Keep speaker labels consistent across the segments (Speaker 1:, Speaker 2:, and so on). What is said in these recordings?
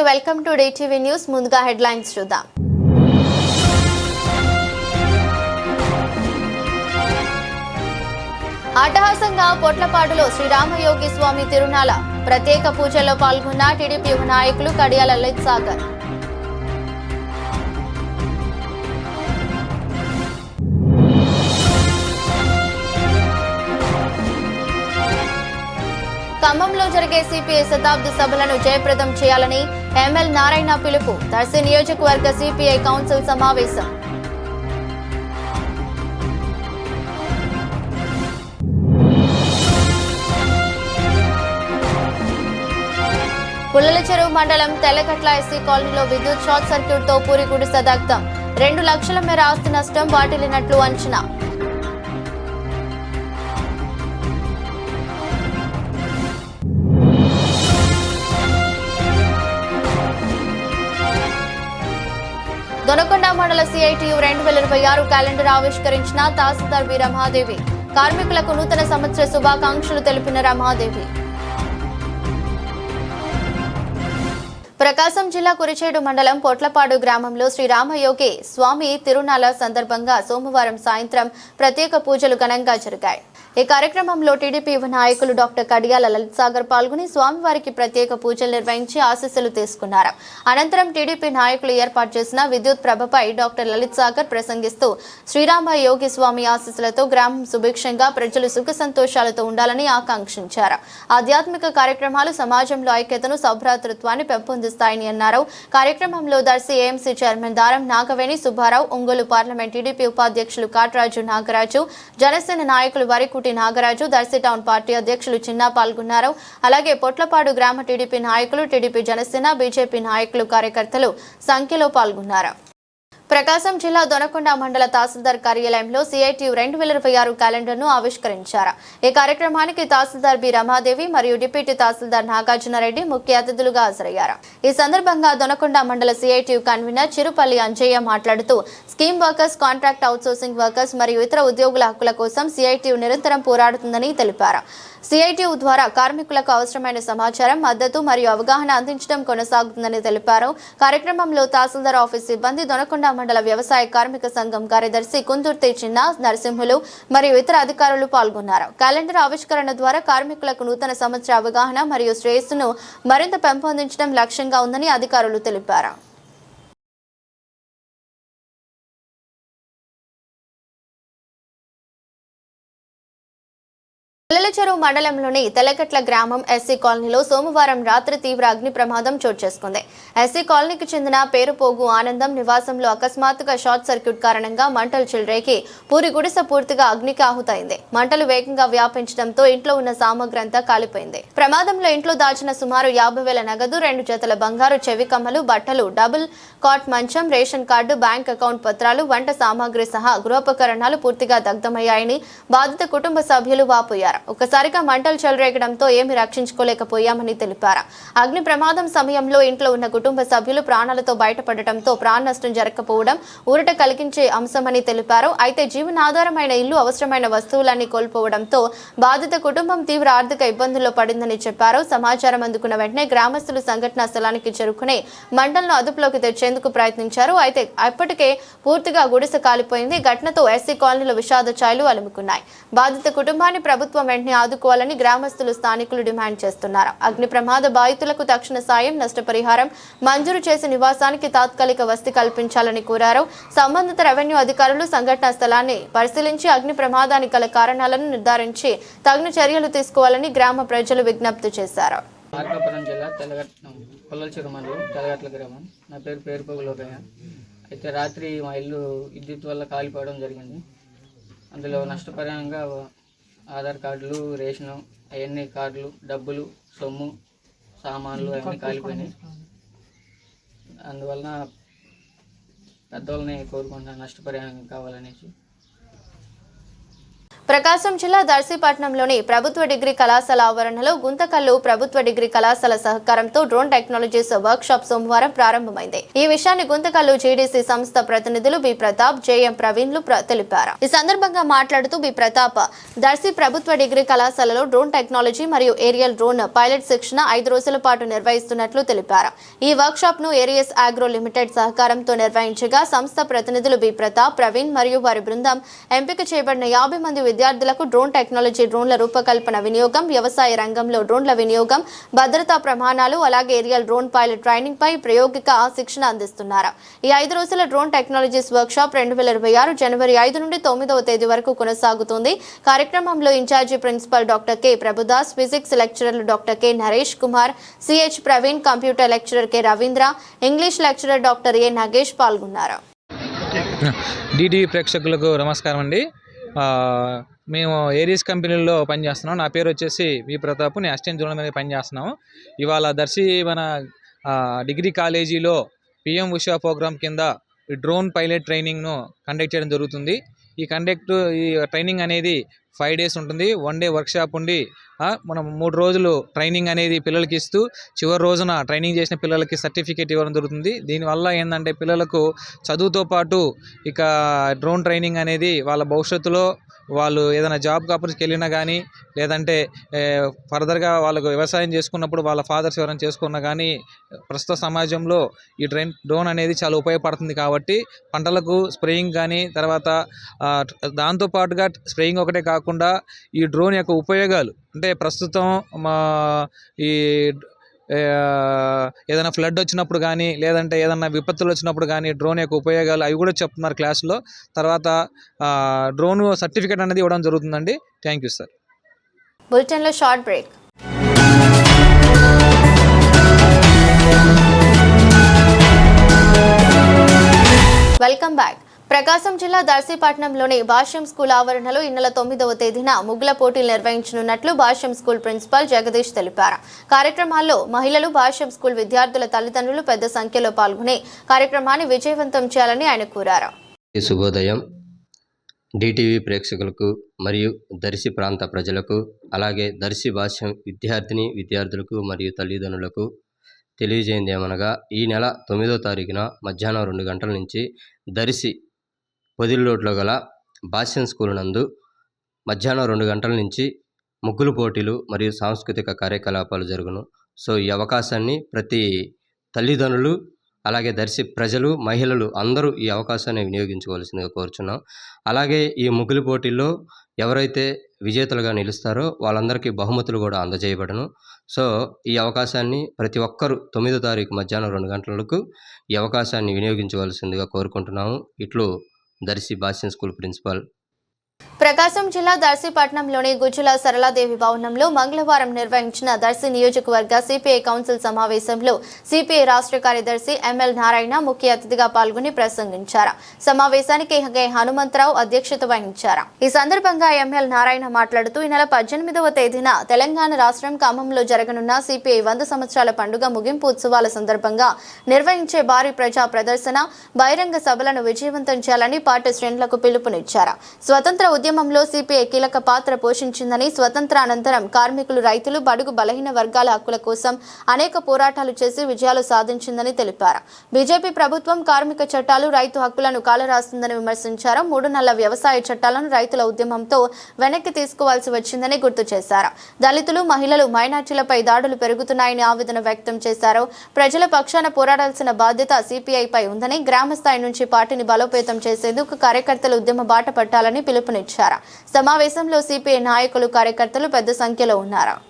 Speaker 1: నమస్తే welcome to TV news. ముందుగా headlines చూద్దాం. అట్టహాసంగా పొట్లపాటులో శ్రీరామయోగి స్వామి తిరునాల ప్రత్యేక పూజల్లో పాల్గొన్న టీడీపీ నాయకులు కడియాల లలిత్ సాగర్. ఖమ్మంలో జరిగే సిపిఐ శతాబ్ది సభలను జయప్రదం చేయాలని ఎంఎల్ నారాయణ పిలుపు. దర్శి నియోజకవర్గ సిపిఐ కౌన్సిల్ సమావేశం. పుల్లల చెరువు మండలం తెల్లకట్ల ఎస్సీ కాలనీలో విద్యుత్ షార్ట్ సర్క్యూట్తో పూరి గుడిసె దగ్ధం రెండు లక్షల మేర ఆస్తి నష్టం వాటిల్లినట్లు అంచనా. మండల సిఐటియు రెండు వేల ఇరవై ఆరు క్యాలెండర్ ఆవిష్కరించిన తహసీల్దార్ వి రమాదేవి. కార్మికులకు నూతన సంవత్సర శుభాకాంక్షలు తెలిపిన రమాదేవి. ప్రకాశం జిల్లా కురిచేడు మండలం పొట్లపాడు గ్రామంలో శ్రీరామయోగి స్వామి తిరునాల సందర్భంగా సోమవారం సాయంత్రం ప్రత్యేక పూజలు ఘనంగా జరిగాయి. ఈ కార్యక్రమంలో టీడీపీ యువ నాయకులు డాక్టర్ కడియాల లలిత్ సాగర్ పాల్గొని స్వామివారికి ప్రత్యేక పూజలు నిర్వహించి ఆశీస్సులు తీసుకున్నారు. అనంతరం టీడీపీ నాయకులు ఏర్పాటు చేసిన విద్యుత్ ప్రభపై డాక్టర్ లలిత్ సాగర్ ప్రసంగిస్తూ శ్రీరామ యోగి స్వామి ఆశీస్సులతో గ్రామం సుభిక్షంగా ప్రజలు సుఖ సంతోషాలతో ఉండాలని ఆకాంక్షించారు. ఆధ్యాత్మిక కార్యక్రమాలు సమాజంలో ఐక్యతను సౌభ్రాతృత్వాన్ని పెంపొందిస్తాయని అన్నారు. కార్యక్రమంలో Darsi AMC chairman Daram Nagaveni Subba Rao Ongole parliament TDP ఉపాధ్యక్షులు కాట్రాజు నాగరాజు జనసేన నాయకులు వరికుటి నాగరాజు దర్శి టౌన్ పార్టీ అధ్యక్షులు చిన్నా పాల్గొన్నారు. అలాగే పొట్లపాడు గ్రామ టీడీపీ నాయకులు టీడీపీ జనసేన బీజేపీ నాయకులు కార్యకర్తలు సంఖ్యలో పాల్గొన్నారు. ప్రకాశం జిల్లా దొనకొండ మండల తహసీల్దార్ కార్యాలయంలో సిఐటియు రెండు వేల ఇరవై ఆరు క్యాలెండర్ను ఆవిష్కరించారు. ఈ కార్యక్రమానికి తహసీల్దార్ బి రమాదేవి మరియు డిప్యూటీ తహసీల్దార్ నాగార్జునరెడ్డి ముఖ్య అతిథులుగా హాజరయ్యారు. ఈ సందర్భంగా దొనకొండ మండల సిఐటియు కన్వీనర్ చిరుపల్లి అంజయ్య మాట్లాడుతూ scheme workers contract outsourcing workers మరియు ఇతర ఉద్యోగుల హక్కుల కోసం సిఐటియు నిరంతరం పోరాడుతుందని తెలిపారు. సిఐటియు ద్వారా కార్మికులకు అవసరమైన సమాచారం మద్దతు మరియు అవగాహన అందించడం కొనసాగుతుందని తెలిపారు. కార్యక్రమంలో తహసీల్దార్ ఆఫీస్ సిబ్బంది దొనకొండ మండల వ్యవసాయ కార్మిక సంఘం కార్యదర్శి కుందుర్తి చిన్న నరసింహులు మరియు ఇతర అధికారులు పాల్గొన్నారు. క్యాలెండర్ ఆవిష్కరణ ద్వారా కార్మికులకు నూతన సంవత్సర అవగాహన మరియు శ్రేయస్సును మరింత పెంపొందించడం లక్ష్యంగా ఉందని అధికారులు తెలిపారు. పిల్లలచెరువు మండలంలోని తెలకట్ల గ్రామం ఎస్సీ కాలనీలో సోమవారం రాత్రి తీవ్ర అగ్ని ప్రమాదం చోటు చేసుకుంది. ఎస్సీ కాలనీకి చెందిన పేరుపోగు ఆనందం నివాసంలో అకస్మాత్తుగా షార్ట్ సర్క్యూట్ కారణంగా మంటలు చెలరేకి పూరి గుడిసె పూర్తిగా అగ్నికి ఆహుతైంది. మంటలు వేగంగా వ్యాపించడంతో ఇంట్లో ఉన్న సామగ్రి అంతా కాలిపోయింది. ప్రమాదంలో ఇంట్లో దాచిన సుమారు యాభై వేల నగదు రెండు జతల బంగారు చెవి కమ్మలు బట్టలు డబుల్ కాట్ మంచం రేషన్ కార్డు బ్యాంక్ అకౌంట్ పత్రాలు వంట సామాగ్రి సహా గృహోపకరణాలు పూర్తిగా దగ్ధమయ్యాయని బాధిత కుటుంబ సభ్యులు వాపోయారు. ఒకసారిగా మంటలు చెలరేగడంతో ఏమి రక్షించుకోలేకపోయామని తెలిపారు. అగ్ని ప్రమాదం సమయంలో ఇంట్లో ఉన్న కుటుంబ సభ్యులు ప్రాణాలతో బయటపడటంతో ప్రాణ నష్టం జరగకపోవడం ఊరట కలిగించే అంశమని తెలిపారు. అయితే జీవనాధారమైన ఇల్లు అవసరమైన వస్తువులన్నీ కోల్పోవడంతో బాధిత కుటుంబం తీవ్ర ఆర్థిక ఇబ్బందుల్లో పడిందని చెప్పారు. సమాచారం అందుకున్న వెంటనే గ్రామస్తులు సంఘటనా స్థలానికి చేరుకుని మంటలను అదుపులోకి తెచ్చేందుకు ప్రయత్నించారు. అయితే అప్పటికే పూర్తిగా గుడిసె కాలిపోయింది. ఘటనతో ఎస్సీ కాలనీలో విషాద ఛాయలు అలుముకున్నాయి. బాధిత కుటుంబాన్ని ప్రభుత్వం వెంటనే ఆదుకోవాలని గ్రామస్తులు స్థానికులు డిమాండ్ చేస్తున్నారు. అగ్ని ప్రమాద బాధితులకు తక్షణ సాయం నష్టపరిహారం మంజూరు చేసి నివాసానికి తాత్కాలిక వసతి కల్పించాలని కోరారు. సంబంధిత రెవెన్యూ అధికారులు సంఘటనా స్థలాన్ని పరిశీలించి అగ్ని ప్రమాదానికి గల కారణాలను నిర్ధారించి తగిన చర్యలు తీసుకోవాలని గ్రామ ప్రజలు విజ్ఞప్తి చేశారు.
Speaker 2: మార్కాపురం జిల్లా మండలం తెల్లగట్ల గ్రామం. నా పేరు పేరుపోగు లోకయ్య అయితే రాత్రి మా ఇల్లు విద్యుత్ వల్ల కాలిపోవడం జరిగింది. అందులో నష్టపరంగా ఆధార్ కార్డులు రేషను అవన్నీ కార్డులు డబ్బులు సొమ్ము సామాన్లు అవన్నీ కాలిపోయినాయి. అందువలన పెద్దవాళ్ళని కోరుకుంటున్నాను నష్టపరిహారం కావాలనేసి.
Speaker 1: ప్రకాశం జిల్లా దర్శీపట్నంలోని ప్రభుత్వ డిగ్రీ కళాశాల ఆవరణలో గుంతకల్లు ప్రభుత్వ డిగ్రీ కళాశాల సహకారంతో డ్రోన్ టెక్నాలజీస్ వర్క్ షాప్ సోమవారం ప్రారంభమైంది. ఈ విషయాన్ని గుంతకల్లు జీడీసీ సంస్థ ప్రతినిధులు బి ప్రతాప్ జేఎం ప్రవీణ్లు ప్ర- తెలిపారు. ఈ సందర్భంగా మాట్లాడుతూ బి ప్రతాప్ దర్శి ప్రభుత్వ డిగ్రీ కళాశాలలో డ్రోన్ టెక్నాలజీ మరియు ఏరియల్ డ్రోన్ పైలట్ శిక్షణ ఐదు రోజుల పాటు నిర్వహిస్తున్నట్లు తెలిపారు. ఈ వర్క్ షాప్ను ఏరియస్ ఆగ్రో లిమిటెడ్ సహకారంతో నిర్వహించగా సంస్థ ప్రతినిధులు బి ప్రతాప్ ప్రవీణ్ మరియు వారి బృందం ఎంపిక చేయబడిన యాభై మంది విద్యార్థులకు డ్రోన్ టెక్నాలజీ డ్రోన్ల రూపకల్పన వినియోగం వ్యవసాయ రంగంలో డ్రోన్ల వినియోగం భద్రతా ప్రమాణాలు అలాగే ఏరియల్ డ్రోన్ పైలట్ ట్రైనింగ్ పై ప్రయోగిక శిక్షణ అందిస్తున్నారు. ఈ ఐదు రోజుల డ్రోన్ టెక్నాలజీస్ వర్క్ షాప్ రెండు వేల ఇరవై ఆరు జనవరి ఐదు నుండి తొమ్మిదవ తేదీ వరకు కొనసాగుతుంది. కార్యక్రమంలో incharge principal doctor K. Prabhudas physics లెక్చరర్లు doctor K. Naresh Kumar CH Praveen computer lecturer K. Ravindra English lecturer doctor A Nagesh పాల్గొన్నారు.
Speaker 3: డిటి ప్రేక్షకులకు నమస్కారం అండి. మేము ఏరియస్ కంపెనీలో పనిచేస్తున్నాం. నా పేరు వచ్చేసి వి ప్రతాప్. నేను అసిస్టెంట్ జోనల్ మీద పనిచేస్తున్నాము. ఇవాళ దర్శి మన డిగ్రీ కాలేజీలో పిఎం ఉషా ప్రోగ్రామ్ కింద ఈ డ్రోన్ పైలట్ ట్రైనింగ్ను కండక్ట్ చేయడం జరుగుతుంది. ఈ కండక్ట్ ఈ ట్రైనింగ్ అనేది ఫైవ్ డేస్ ఉంటుంది వన్ డే వర్క్షాప్ ఉండి మనం మూడు రోజులు ట్రైనింగ్ అనేది పిల్లలకి ఇస్తూ చివరి రోజున ట్రైనింగ్ చేసిన పిల్లలకి సర్టిఫికేట్ ఇవ్వడం జరుగుతుంది. దీనివల్ల ఏంటంటే పిల్లలకు చదువుతో పాటు ఇక డ్రోన్ ట్రైనింగ్ అనేది వాళ్ళ భవిష్యత్తులో వాళ్ళు ఏదైనా జాబ్ కాపర్స్కి వెళ్ళినా కానీ లేదంటే ఫర్దర్గా వాళ్ళకు వ్యవసాయం చేసుకున్నప్పుడు వాళ్ళ ఫాదర్స్ ఎవరైనా చేసుకున్నా కానీ ప్రస్తుత సమాజంలో ఈ డ్రైన్ డ్రోన్ అనేది చాలా ఉపయోగపడుతుంది కాబట్టి పంటలకు స్ప్రేయింగ్ కానీ తర్వాత దాంతోపాటుగా దాంతో పాటుగా స్ప్రేయింగ్ ఒకటే కాకుండా ఈ డ్రోన్ యొక్క ఉపయోగాలు అంటే ప్రస్తుతం మా ఈ ఏదైనా ఫ్లడ్ వచ్చినప్పుడు కానీ లేదంటే ఏదైనా విపత్తులు వచ్చినప్పుడు కానీ డ్రోన్ యొక్క ఉపయోగాలు అవి కూడా చెప్తున్నారు క్లాస్లో. తర్వాత డ్రోన్ సర్టిఫికేట్ అనేది ఇవ్వడం జరుగుతుందండి. Thank you sir.
Speaker 1: బులెటిన్లో short break. Welcome back. Prakasam జిల్లా దర్శీపట్నంలోని భాష్యం స్కూల్ ఆవరణలో ఈ నెల తొమ్మిదవ తేదీన ముగ్గుల పోటీలు నిర్వహించనున్నట్లు భాష్యం స్కూల్ ప్రిన్సిపాల్ జగదీష్ తెలిపారు. కార్యక్రమాల్లో మహిళలు భాష్యం స్కూల్ విద్యార్థుల తల్లిదండ్రులు పెద్ద సంఖ్యలో పాల్గొని కార్యక్రమాన్ని విజయవంతం చేయాలని ఆయన కోరారు.
Speaker 4: ఈ శుభోదయం డిటీవీ ప్రేక్షకులకు మరియు దర్శి ప్రాంత ప్రజలకు అలాగే దర్శి భాష్యం విద్యార్థిని విద్యార్థులకు మరియు తల్లిదండ్రులకు తెలియజేయండి ఏమనగా ఈ నెల తొమ్మిదో తారీఖున మధ్యాహ్నం రెండు గంటల నుంచి దర్శి పొదిల్లోట్లో గల భాష్యం స్కూల్ నందు మధ్యాహ్నం రెండు గంటల నుంచి ముగ్గులు పోటీలు మరియు సాంస్కృతిక కార్యకలాపాలు జరుగును. సో ఈ అవకాశాన్ని ప్రతి తల్లిదండ్రులు అలాగే దర్శి ప్రజలు మహిళలు అందరూ ఈ అవకాశాన్ని వినియోగించుకోవాల్సిందిగా కోరుచున్నాం. అలాగే ఈ ముగ్గులు పోటీల్లో ఎవరైతే విజేతలుగా నిలుస్తారో వాళ్ళందరికీ బహుమతులు కూడా అందజేయబడను. సో ఈ అవకాశాన్ని ప్రతి ఒక్కరూ తొమ్మిదో తారీఖు మధ్యాహ్నం రెండు గంటలకు ఈ అవకాశాన్ని వినియోగించవలసిందిగా కోరుకుంటున్నాము. ఇట్లు దర్శి భాష్యం స్కూల్ ప్రిన్సిపాల్
Speaker 1: ప్రకాశం జిల్లా దర్శిపట్నంలోని గుజ్జుల సరళాదేవి భవనంలో మంగళవారం నిర్వహించిన దర్శి నియోజకవర్గ సిపిఐ కౌన్సిల్ సమావేశంలో సిపిఐ రాష్ట్ర కార్యదర్శి ఎంఎల్ నారాయణ ముఖ్య అతిథిగా పాల్గొని ప్రసంగించారు. సమావేశానికి కె హనుమంతరావు అధ్యక్షత వహించారు. ఈ సందర్భంగా ఎంఎల్ నారాయణ మాట్లాడుతూ ఈ నెల పద్దెనిమిదవ తేదీన తెలంగాణ రాష్ట్రం ఖమ్మంలో జరగనున్న సిపిఐ వంద సంవత్సరాల పండుగ ముగింపు ఉత్సవాల సందర్భంగా నిర్వహించే భారీ ప్రజా ప్రదర్శన బహిరంగ సభలను విజయవంతం చేయాలని పార్టీ శ్రేణులకు పిలుపునిచ్చారు. స్వతంత్ర ఉద్యమ ఉద్యమంలో సిపిఐ కీలక పాత్ర పోషించిందని స్వతంత్ర అనంతరం కార్మికులు రైతులు బడుగు బలహీన వర్గాల హక్కుల కోసం అనేక పోరాటాలు చేసి విజయాలు సాధించిందని తెలిపారు. బీజేపీ ప్రభుత్వం కార్మిక చట్టాలు రైతు హక్కులను కాలరాస్తుందని విమర్శించారు. మూడు నెలల వ్యవసాయ చట్టాలను రైతుల ఉద్యమంతో వెనక్కి తీసుకోవాల్సి వచ్చిందని గుర్తు చేశారు. దళితులు మహిళలు మైనార్టీలపై దాడులు పెరుగుతున్నాయని ఆవేదన వ్యక్తం చేశారు. ప్రజల పక్షాన పోరాడాల్సిన బాధ్యత సిపిఐపై ఉందని గ్రామ స్థాయి నుంచి పార్టీని బలోపేతం చేసేందుకు కార్యకర్తలు ఉద్యమ బాట పట్టాలని పిలుపునిచ్చారు. సమావేశంలో సిపిఐ నాయకులు కార్యకర్తలు పెద్ద సంఖ్యలో ఉన్నారా.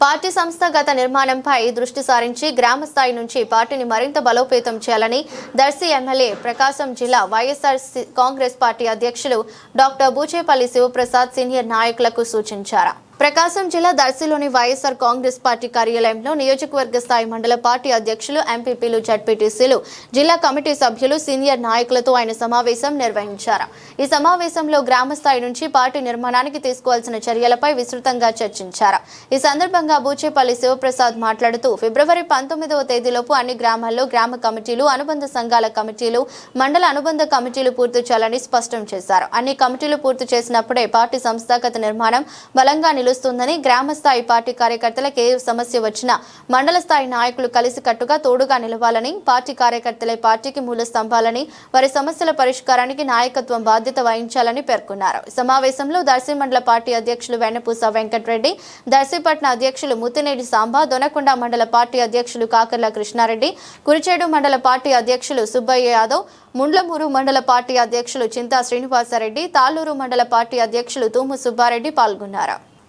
Speaker 1: పార్టీ సంస్థాగత నిర్మాణంపై దృష్టి సారించి గ్రామ స్థాయి నుంచి పార్టీని మరింత బలోపేతం చేయాలని దర్శి ఎమ్మెల్యే ప్రకాశం జిల్లా వైఎస్ఆర్ సి- కాంగ్రెస్ పార్టీ అధ్యక్షులు డాక్టర్ బూచేపల్లి శివప్రసాద్ సీనియర్ నాయకులకు సూచించారు. ప్రకాశం జిల్లా దర్శిలోని వైఎస్ఆర్ కాంగ్రెస్ పార్టీ కార్యాలయంలో నియోజకవర్గ స్థాయి మండల పార్టీ అధ్యక్షులు ఎంపీపీలు జడ్పీటీసీలు జిల్లా కమిటీ సభ్యులు సీనియర్ నాయకులతో ఆయన సమావేశం నిర్వహించారు. ఈ సమావేశంలో గ్రామ స్థాయి నుంచి పార్టీ నిర్మాణానికి తీసుకోవాల్సిన చర్యలపై విస్తృతంగా చర్చించారు. ఈ సందర్భంగా బూచేపల్లి శివప్రసాద్ మాట్లాడుతూ ఫిబ్రవరి పంతొమ్మిదవ తేదీలోపు అన్ని గ్రామాల్లో గ్రామ కమిటీలు అనుబంధ సంఘాల కమిటీలు మండల అనుబంధ కమిటీలు పూర్తి చేయాలని స్పష్టం చేశారు. అన్ని కమిటీలు పూర్తి చేసినప్పుడే పార్టీ సంస్థాగత నిర్మాణం బలంగా నిలుస్తుందని గ్రామస్థాయి పార్టీ కార్యకర్తలకు ఏ సమస్య వచ్చినా మండల స్థాయి నాయకులు కలిసికట్టుగా తోడుగా నిలవాలని పార్టీ కార్యకర్తలే పార్టీకి మూల స్తంభాలని వారి సమస్యల పరిష్కారానికి నాయకత్వం బాధ్యత వహించాలని పేర్కొన్నారు. సమావేశంలో దర్శి మండల పార్టీ అధ్యక్షులు వెన్నపూస వెంకటరెడ్డి దర్శిపట్న అధ్యక్షులు ముత్తినేటి సాంబా దొనకొండ మండల పార్టీ అధ్యక్షులు కాకర్ల కృష్ణారెడ్డి కురిచేడు మండల పార్టీ అధ్యక్షులు సుబ్బయ్య యాదవ్ ముండ్లమూరు మండల పార్టీ అధ్యక్షులు చింతా శ్రీనివాసరెడ్డి తాళూరు మండల పార్టీ అధ్యక్షులు తూము సుబ్బారెడ్డి పాల్గొన్నారు.